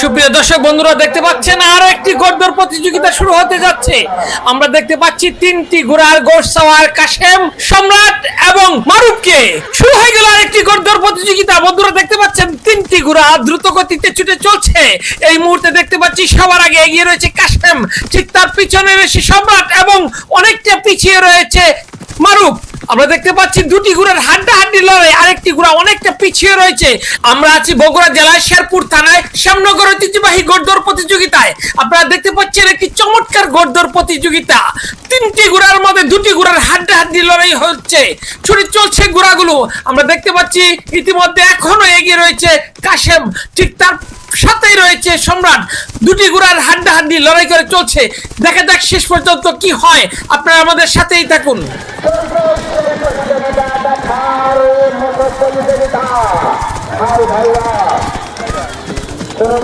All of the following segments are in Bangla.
সুপ্রিয় দর্শক, বন্ধুরা দেখতে পাচ্ছেন আরও একটি গদ্দর প্রতিযোগিতা শুরু হতে যাচ্ছে। আমরা দেখতে পাচ্ছি তিনটি ঘোড়ার গোড় সাওয়ার কাশেম সম্রাট এবং মারুফকে। শুরু হয়ে গেল আরেকটি গদ্দর প্রতিযোগিতা। বন্ধুরা দেখতে পাচ্ছেন তিনটি ঘোড়া দ্রুত গতিতে ছুটে চলছে। এই মুহূর্তে দেখতে পাচ্ছি সবার আগে এগিয়ে রয়েছে কাশেম। ঠিক তার পিছনে রয়েছে সম্রাট এবং অনেকটা পিছিয়ে রয়েছে মারুফ। আমরা দেখতে পাচ্ছি দুটি ঘোড়ার হাড্ডা হাড্ডি লড়াই। আরেকটি ঘোড়া অনেকটা পিছিয়ে রয়েছে। আমরা আছি বগুড়া জেলায় শেরপুর থানায় শ্যামনগর ঐতিহ্যবাহী গোড়দর প্রতিযোগিতায়। আপনারা দেখতে পাচ্ছেন একটি চমৎকার গোড়দর প্রতিযোগিতা। তিনটি ঘোড়ার মধ্যে দুটি ঘোড়ার হাড্ডা হাড্ডি লড়াই হচ্ছে। ছুটে চলছে ঘোড়াগুলো। আমরা দেখতে পাচ্ছি ইতিমধ্যে এখনও এগিয়ে রয়েছে কাশেম। ঠিক তার সাথেই রয়েছে সম্রাট। দুটি ঘোড়ার হাড্ডা হাড্ডি লড়াই করে চলছে। দেখা যাক শেষ পর্যন্ত কি হয়। আপনারা আমাদের সাথেই থাকুন।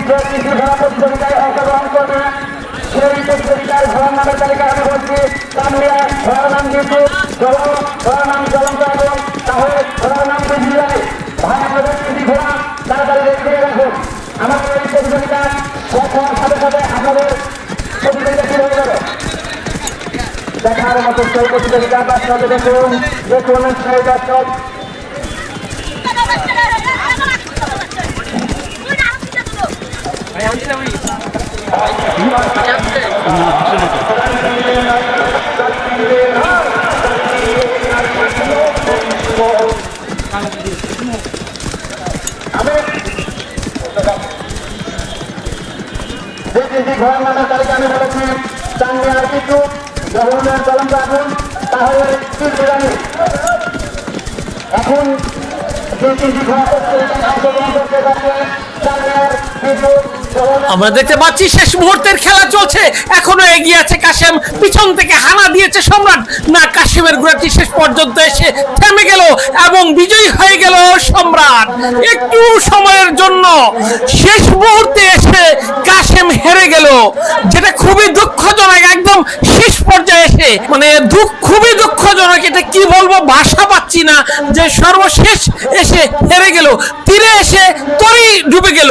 প্রতিটি খেলা প্রতিযোগিতায় অংশগ্রহণ করবে সেই প্রতিযোগিতার ঘোড়ার নামের তালিকা আমি বলছি কামলিয়া ঘোড়ার নাম কিন্তু জল ঘোড়ার নাম জ্বলন্ত এবং তাহলে ঘোড়ার নাম বিজলি ভাই আমাদের তিনটি ঘোড়া তাড়াতাড়ি রেখে রাখুন আমাদের এই প্রতিযোগিতা যাবে দেখার মতো দেখুন দেখুন ঘোড়ার নামের তালিকা আমি বলেছি চাঙ্গিয়ার কিছু গ্রহণের কলম রাখুন তাহলে এখন যে তিনটি ঘোড়া প্রতিযোগিতায় অংশগ্রহণ করতে যাচ্ছে চাঙ্গিয়ার কিছু গ্রহণের আমরা দেখতে পাচ্ছি শেষ মুহূর্তের খেলা চলছে। এখনও এগিয়ে আছে কাশেম। পিছন থেকে হানা দিয়েছে সম্রাট। না, কাশেমের ঘোড়াটি শেষ পর্যন্ত এসে থেমে গেল এবং বিজয়ী হয়ে গেল সম্রাট। একটু সময়ের জন্য শেষ মুহূর্তে এসে কাশেম হেরে গেল, যেটা খুবই দুঃখজনক, একদম শেষ পর্যায়ে এসে। মানে দুঃখ, খুবই দুঃখজনক, এটা কি বলব? ভাষা পাচ্ছি না যে সর্বশেষ এসে হেরে গেল, তীরে এসে তরি ডুবে গেল।